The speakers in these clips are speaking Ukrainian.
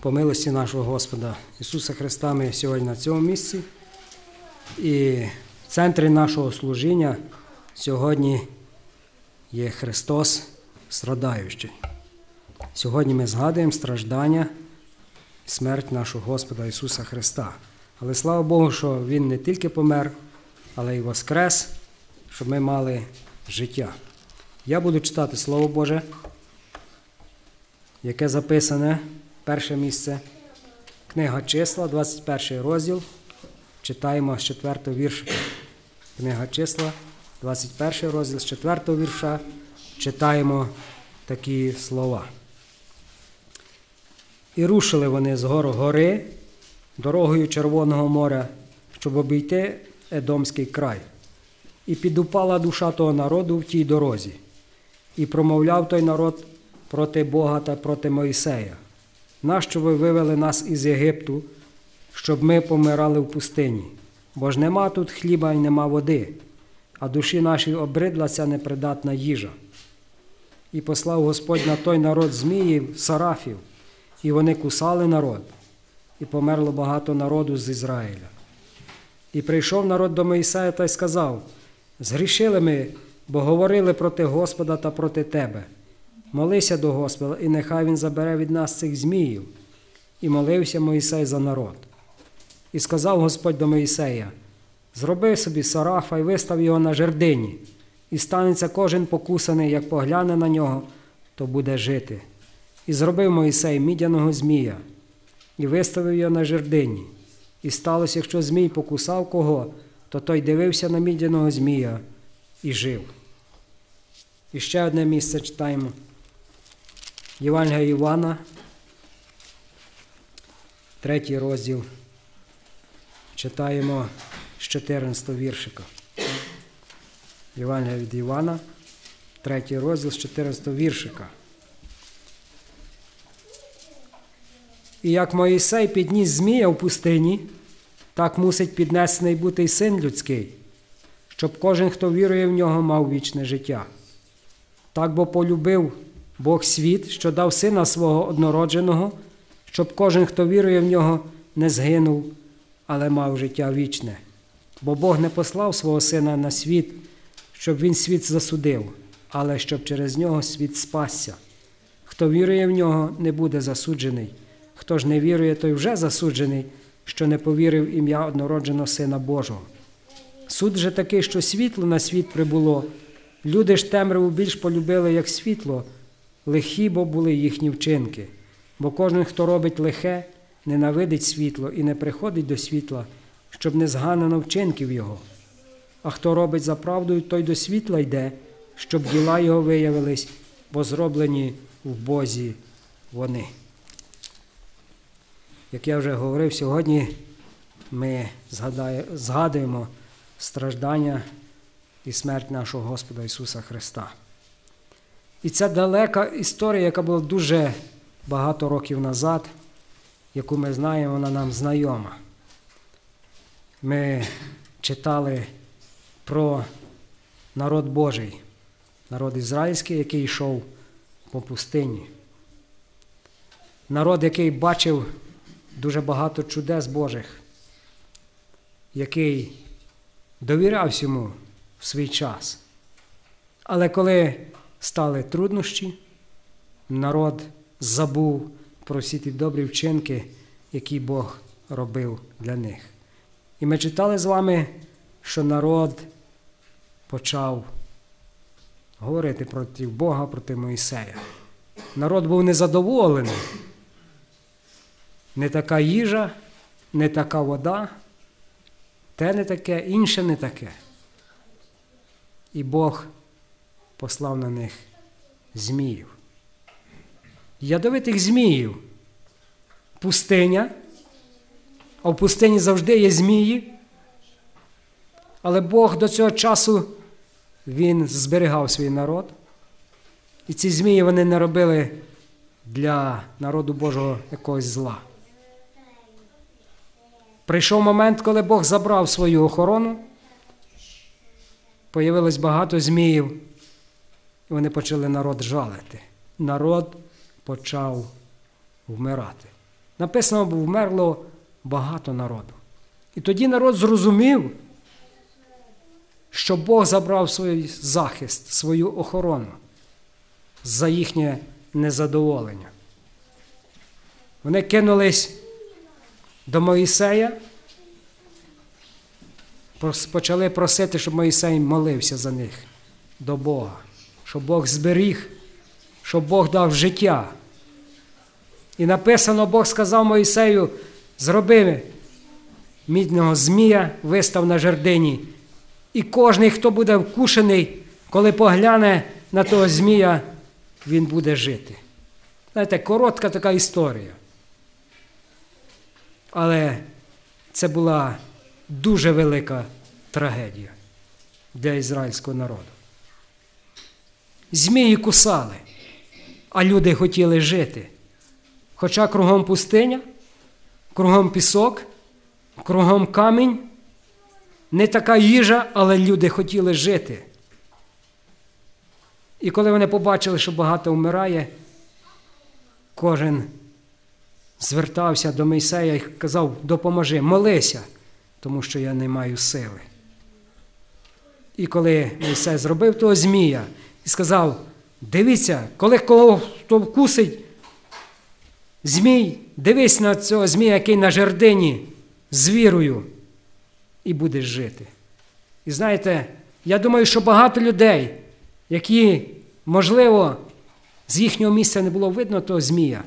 по милості нашого Господа Ісуса Христа ми сьогодні на цьому місці. І в центрі нашого служіння сьогодні є Христос страдаючий. Сьогодні ми згадуємо страждання і смерть нашого Господа Ісуса Христа. Але слава Богу, що Він не тільки помер, але й воскрес, щоб ми мали життя. Я буду читати Слово Боже, яке записане перше місце. Книга числа, 21 розділ. Читаємо з 4 вірша. Книга числа, 21 розділ з 4 вірша. Читаємо такі слова. І рушили вони з гору гори дорогою Червоного моря, щоб обійти Едомський край. І підупала душа того народу в тій дорозі, і промовляв той народ проти Бога та проти Моїсея. Нащо ви вивели нас із Єгипту, щоб ми помирали в пустині? Бо ж нема тут хліба і нема води, а душі нашій обридла ця непридатна їжа. І послав Господь на той народ зміїв, сарафів, і вони кусали народ, і померло багато народу з Ізраїля. І прийшов народ до Моїсея та й сказав: Згрішили ми, бо говорили проти Господа та проти тебе. Молися до Господа, і нехай Він забере від нас цих зміїв. І молився Моїсей за народ. І сказав Господь до Моїсея: Зроби собі сарафа і вистав його на жердині, і станеться кожен покусаний, як погляне на нього, то буде жити. І зробив Моїсей мідяного змія, і виставив його на жердині. І сталося, якщо Змій покусав кого, то той дивився на мідяного Змія і жив. І ще одне місце читаємо. Євангелія Івана, третій розділ. Читаємо з 14 віршика. Євангелія від Івана, третій розділ з 14 віршика. І як Моїсей підніс Змія в пустині, так мусить піднесений бути й син людський, щоб кожен, хто вірує в нього, мав вічне життя. Так бо полюбив Бог світ, що дав сина свого однородженого, щоб кожен, хто вірує в нього, не згинув, але мав життя вічне. Бо Бог не послав свого сина на світ, щоб він світ засудив, але щоб через нього світ спасся. Хто вірує в нього, не буде засуджений. Хто ж не вірує, той вже засуджений, що не повірив ім'я однородженого Сина Божого. Суд же такий, що світло на світ прибуло. Люди ж темряву більш полюбили, як світло, лихі бо були їхні вчинки. Бо кожен, хто робить лихе, ненавидить світло і не приходить до світла, щоб не зганено вчинків його. А хто робить за правдою, той до світла йде, щоб діла його виявились, бо зроблені в Бозі вони. Як я вже говорив, сьогодні ми згадуємо страждання і смерть нашого Господа Ісуса Христа. І ця далека історія, яка була дуже багато років назад, яку ми знаємо, вона нам знайома. Ми читали про народ Божий, народ ізраїльський, який йшов по пустині. Народ, який бачив дуже багато чудес Божих, який довірявся йому в свій час. Але коли стали труднощі, народ забув про всі ті добрі вчинки, які Бог робив для них. І ми читали з вами, що народ почав говорити проти Бога, проти Моїсея. Народ був незадоволений. Не така їжа, не така вода, те не таке, інше не таке. І Бог послав на них зміїв. Ядовитих зміїв. Пустиня, а в пустині завжди є змії. Але Бог до цього часу Він зберігав свій народ. І ці змії вони не робили для народу Божого якогось зла. Прийшов момент, коли Бог забрав свою охорону, появилось багато зміїв, і вони почали народ жалити. Народ почав вмирати. написано, бо вмерло багато народу. І тоді народ зрозумів, що Бог забрав свій захист, свою охорону за їхнє незадоволення. Вони кинулись до Моїсея, почали просити, щоб Моїсей молився за них до Бога, щоб Бог зберіг, щоб Бог дав життя. І написано, Бог сказав Моїсею, зроби мідного змія, вистав на жердині. І кожен, хто буде вкушений, коли погляне на того змія, він буде жити. Знаєте, коротка така історія. Але це була дуже велика трагедія для ізраїльського народу. Змії кусали, а люди хотіли жити. Хоча кругом пустиня, кругом пісок, кругом камінь, не така їжа, але люди хотіли жити. І коли вони побачили, що багато вмирає, кожен звертався до Мойсея і казав, допоможи, молися, тому що я не маю сили. І коли Мойсей зробив того Змія і сказав: дивіться, коли кого хто вкусить, Змій, дивись на цього Змія, який на жердині з вірою, і будеш жити. І знаєте, я думаю, що багато людей, які, можливо, з їхнього місця не було видно того Змія.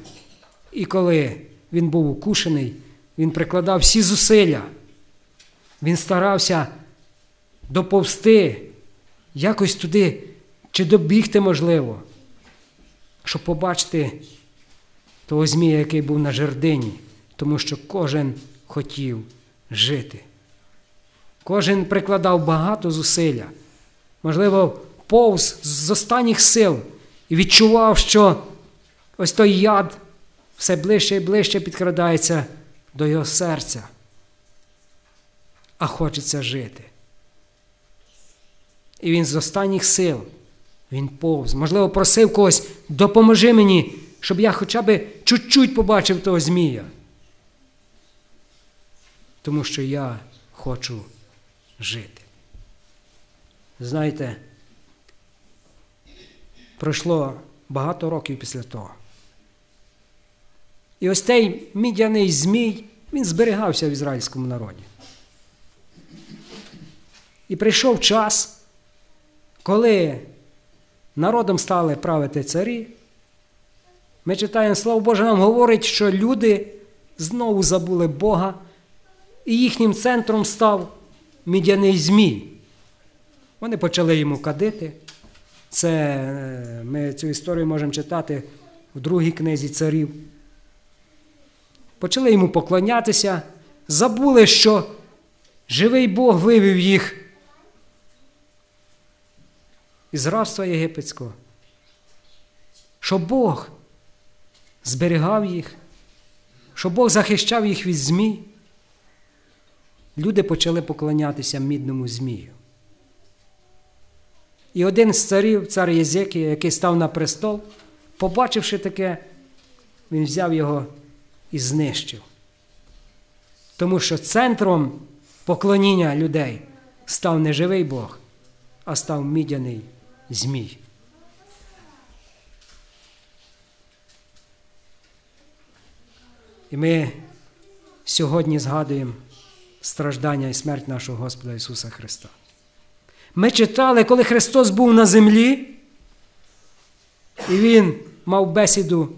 І коли він був укушений, він прикладав всі зусилля, він старався доповсти, якось туди, чи добігти можливо, щоб побачити того Змія, який був на жердині, тому що кожен хотів жити. Кожен прикладав багато зусилля, можливо, повз з останніх сил і відчував, що ось той яд все ближче і ближче підкрадається до його серця, а хочеться жити. І він з останніх сил, він повз, можливо, просив когось, допоможи мені, щоб я хоча б чуть-чуть побачив того Змія. Тому що я хочу жити. Знаєте, пройшло багато років після того. І ось цей мідяний Змій, він зберігався в ізраїльському народі. І прийшов час, коли народом стали правити царі. Ми читаємо, Слово Боже, нам говорить, що люди знову забули Бога, і їхнім центром став мідяний Змій. Вони почали йому кадити. Це е, Ми цю історію можемо читати в другій книзі царів. Почали йому поклонятися, забули, що живий Бог вивів їх із рабства єгипетського, що Бог зберігав їх, що Бог захищав їх від змій. Люди почали поклонятися мідному Змію. І один з царів, цар Єзекія, який став на престол, побачивши таке, він взяв його і знищив. Тому що центром поклоніння людей став не живий Бог, а став мідяний Змій. І ми сьогодні згадуємо страждання і смерть нашого Господа Ісуса Христа. Ми читали, коли Христос був на землі, і Він мав бесіду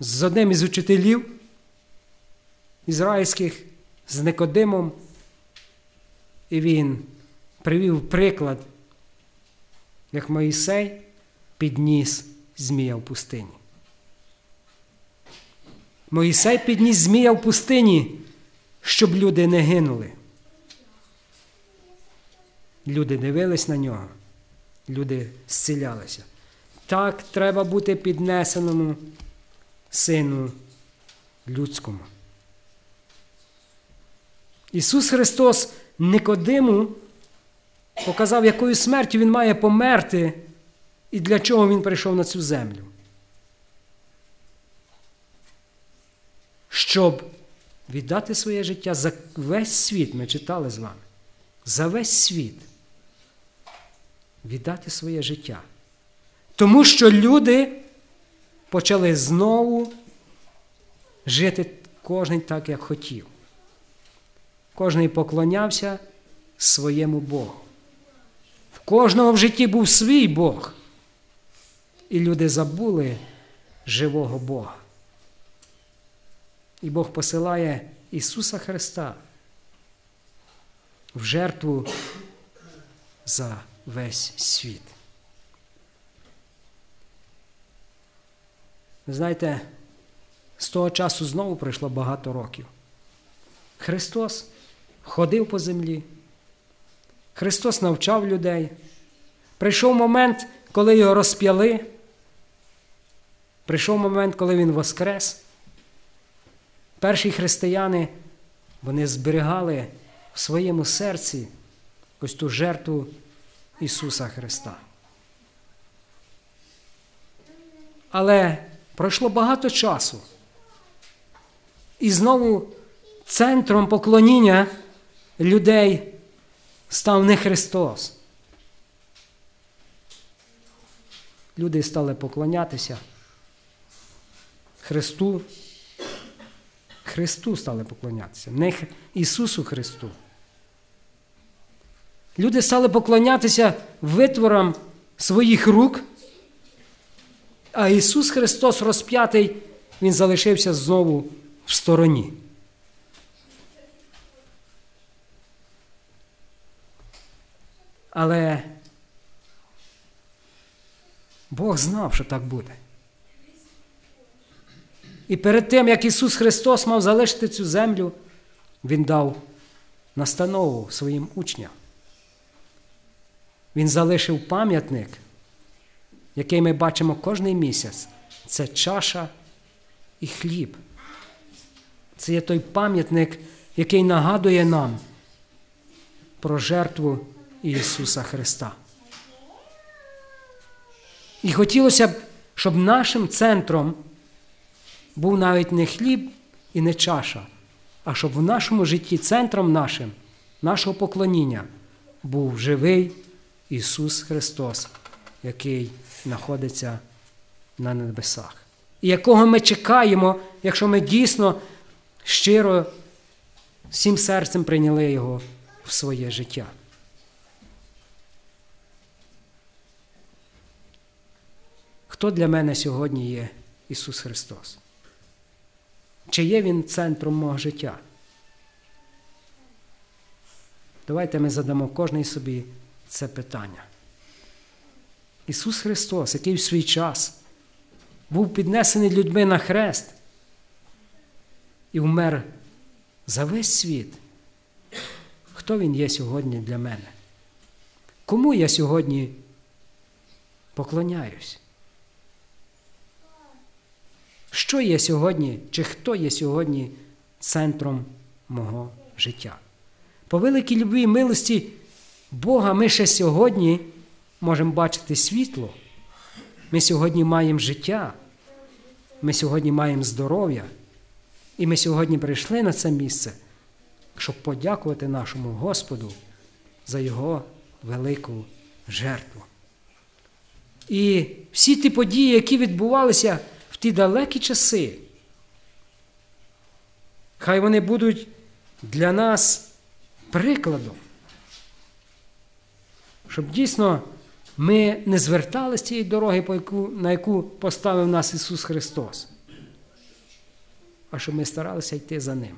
з одним із учителів ізраїльських, з Никодимом, і він привів приклад, як Моїсей підніс Змія в пустині. Моїсей підніс Змія в пустині, щоб люди не гинули. Люди дивились на нього, люди зцілялися. Так треба бути піднесеному Сину людському. Ісус Христос Никодиму показав, якою смертю Він має померти і для чого Він прийшов на цю землю. щоб віддати своє життя за весь світ, ми читали з вами, за весь світ. Віддати своє життя. Тому що люди почали знову жити кожен так, як хотів. Кожний поклонявся своєму Богу. Кожного в житті був свій Бог. І люди забули живого Бога. І Бог посилає Ісуса Христа в жертву за весь світ. Ви знаєте, з того часу знову пройшло багато років. Христос ходив по землі, Христос навчав людей. Прийшов момент, коли його розп'яли. Прийшов момент, коли Він воскрес. Перші християни вони зберігали в своєму серці ось ту жертву Ісуса Христа. Але пройшло багато часу. І знову центром поклоніння людей став не Христос. Люди стали поклонятися Христу. Христу стали поклонятися, не Ісусу Христу. Люди стали поклонятися витворам своїх рук, а Ісус Христос розп'ятий, Він залишився знову в стороні. Але Бог знав, що так буде. І перед тим, як Ісус Христос мав залишити цю землю, Він дав настанову своїм учням. Він залишив пам'ятник, який ми бачимо кожний місяць. Це чаша і хліб. Це є той пам'ятник, який нагадує нам про жертву Ісуса Христа. І хотілося б, щоб нашим центром був навіть не хліб і не чаша, а щоб в нашому житті центром нашим, нашого поклоніння був живий Ісус Христос, який знаходиться на небесах. І якого ми чекаємо, якщо ми дійсно щиро всім серцем прийняли Його в своє життя. Хто для мене сьогодні є Ісус Христос? Чи є Він центром мого життя? Давайте ми задамо кожний собі це питання. Ісус Христос, який в свій час був піднесений людьми на хрест і вмер за весь світ. Хто Він є сьогодні для мене? Кому я сьогодні поклоняюсь? Що є сьогодні, чи хто є сьогодні центром мого життя? По великій любві і милості Бога ми ще сьогодні можемо бачити світло. Ми сьогодні маємо життя, ми сьогодні маємо здоров'я. І ми сьогодні прийшли на це місце, щоб подякувати нашому Господу за Його велику жертву. І всі ті події, які відбувалися ті далекі часи, хай вони будуть для нас прикладом, щоб дійсно ми не звертали з цієї дороги, на яку поставив нас Ісус Христос, а щоб ми старалися йти за Ним.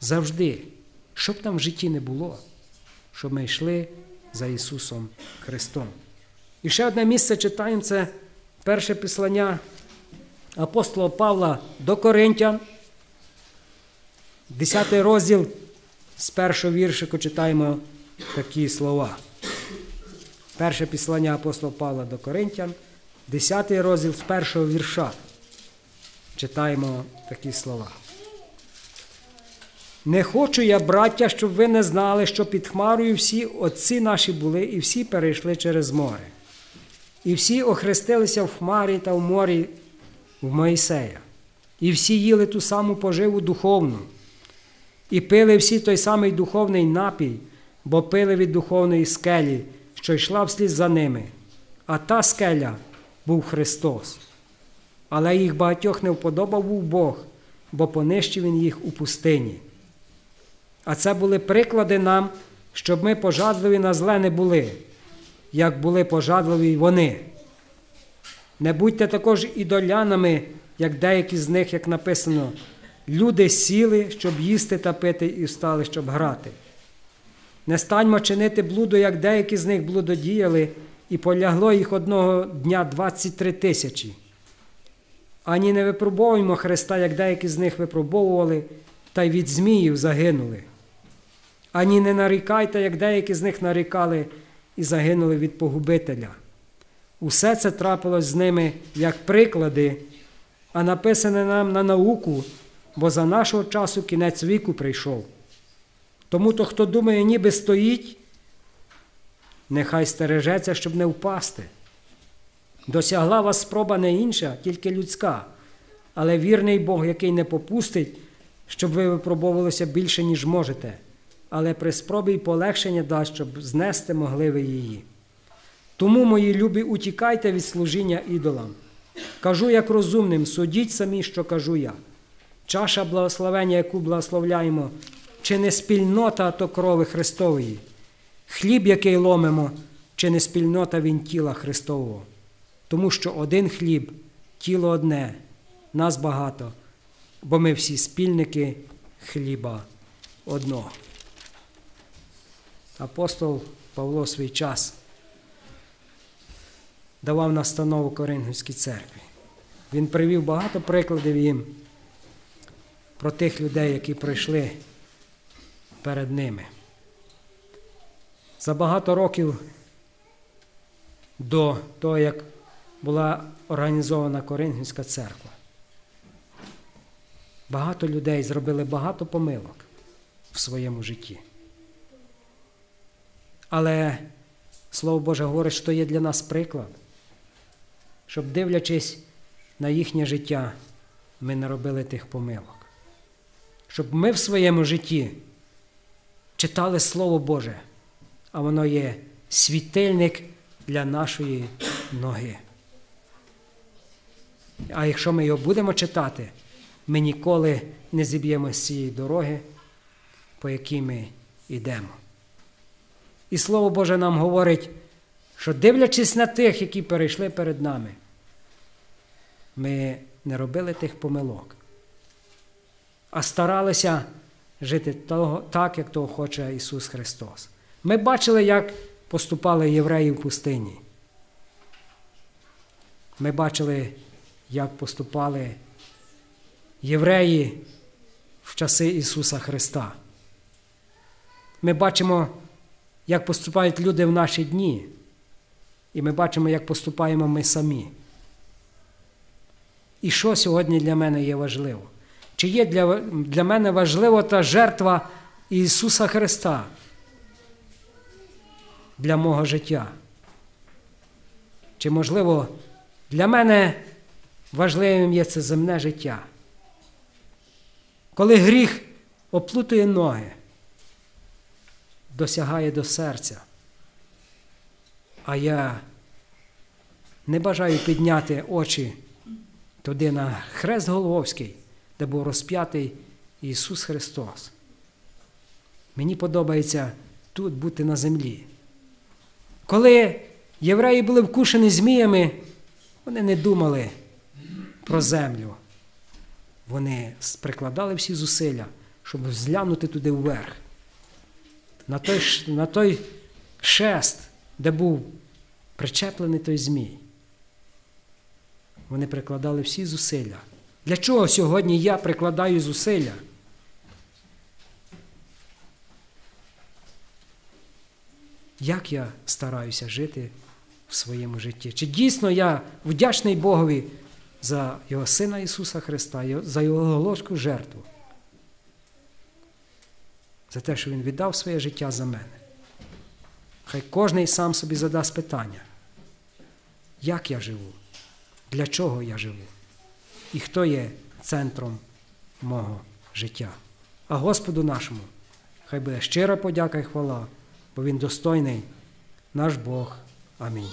Завжди, щоб там в житті не було, щоб ми йшли за Ісусом Христом. І ще одне місце читаємо це перше післання апостола Павла до Коринтян, 10 розділ з першого віршику читаємо такі слова. Перше післання апостола Павла до Коринтян, 10 розділ з першого вірша. Читаємо такі слова. Не хочу я, браття, щоб ви не знали, що під Хмарою всі отці наші були, і всі перейшли через море. І всі охрестилися в Хмарі та в морі в Моїсея, і всі їли ту саму поживу духовну, і пили всі той самий духовний напій, бо пили від духовної скелі, що йшла вслід за ними. А та скеля був Христос. Але їх багатьох не вподобав був Бог, бо понищив Він їх у пустині. А це були приклади нам, щоб ми пожадливі на зле не були, як були пожадливі вони. Не будьте також ідолянами, як деякі з них, як написано, люди сіли, щоб їсти та пити, і встали, щоб грати. Не станьмо чинити блуду, як деякі з них блудодіяли, і полягло їх одного дня 23 тисячі. Ані не випробовуємо Христа, як деякі з них випробовували, та й від зміїв загинули. Ані не нарікайте, як деякі з них нарікали і загинули від погубителя. Усе це трапилось з ними як приклади, а написане нам на науку, бо за нашого часу кінець віку прийшов. Тому то, хто думає, ніби стоїть, нехай стережеться, щоб не впасти. Досягла вас спроба не інша, тільки людська, але вірний Бог, який не попустить, щоб ви випробовувалися більше, ніж можете, але при спробі й полегшення дасть, щоб знести могли ви її. Тому, мої любі, утікайте від служіння ідолам. Кажу як розумним, судіть самі, що кажу я. Чаша благословення, яку благословляємо, чи не спільнота то крови Христової, хліб, який ломимо, чи не спільнота він тіла Христового. Тому що один хліб, тіло одне, нас багато, бо ми всі спільники хліба одного. Апостол Павло свій час давав настанову Коринфянській церкві. Він привів багато прикладів їм про тих людей, які прийшли перед ними. За багато років до того, як була організована Коринфянська церква, багато людей зробили багато помилок в своєму житті. Але Слово Боже говорить, що є для нас приклад, щоб, дивлячись на їхнє життя, ми не робили тих помилок. Щоб ми в своєму житті читали Слово Боже, а воно є світильник для нашої ноги. А якщо ми його будемо читати, ми ніколи не зіб'ємо з цієї дороги, по якій ми йдемо. І Слово Боже нам говорить, що дивлячись на тих, які перейшли перед нами, ми не робили тих помилок, а старалися жити того, так, як того хоче Ісус Христос. Ми бачили, як поступали євреї в пустині. Ми бачили, як поступали євреї в часи Ісуса Христа. Ми бачимо, як поступають люди в наші дні, і ми бачимо, як поступаємо ми самі. І що сьогодні для мене є важливо? Чи є для, для мене важлива та жертва Ісуса Христа для мого життя? Чи, можливо, для мене важливим є це земне життя? Коли гріх оплутує ноги, досягає до серця, а я не бажаю підняти очі туди на хрест Головський, де був розп'ятий Ісус Христос. Мені подобається тут бути на землі. Коли євреї були вкушені зміями, вони не думали про землю. Вони прикладали всі зусилля, щоб зглянути туди вверх. На той, на той шест, де був причеплений той змій. Вони прикладали всі зусилля. Для чого сьогодні я прикладаю зусилля? Як я стараюся жити в своєму житті? Чи дійсно я вдячний Богові за Його Сина Ісуса Христа, за Його головську жертву? За те, що Він віддав своє життя за мене. Хай кожен сам собі задасть питання, як я живу, для чого я живу і хто є центром мого життя. А Господу нашому хай буде щира подяка і хвала, бо Він достойний, наш Бог. Амінь.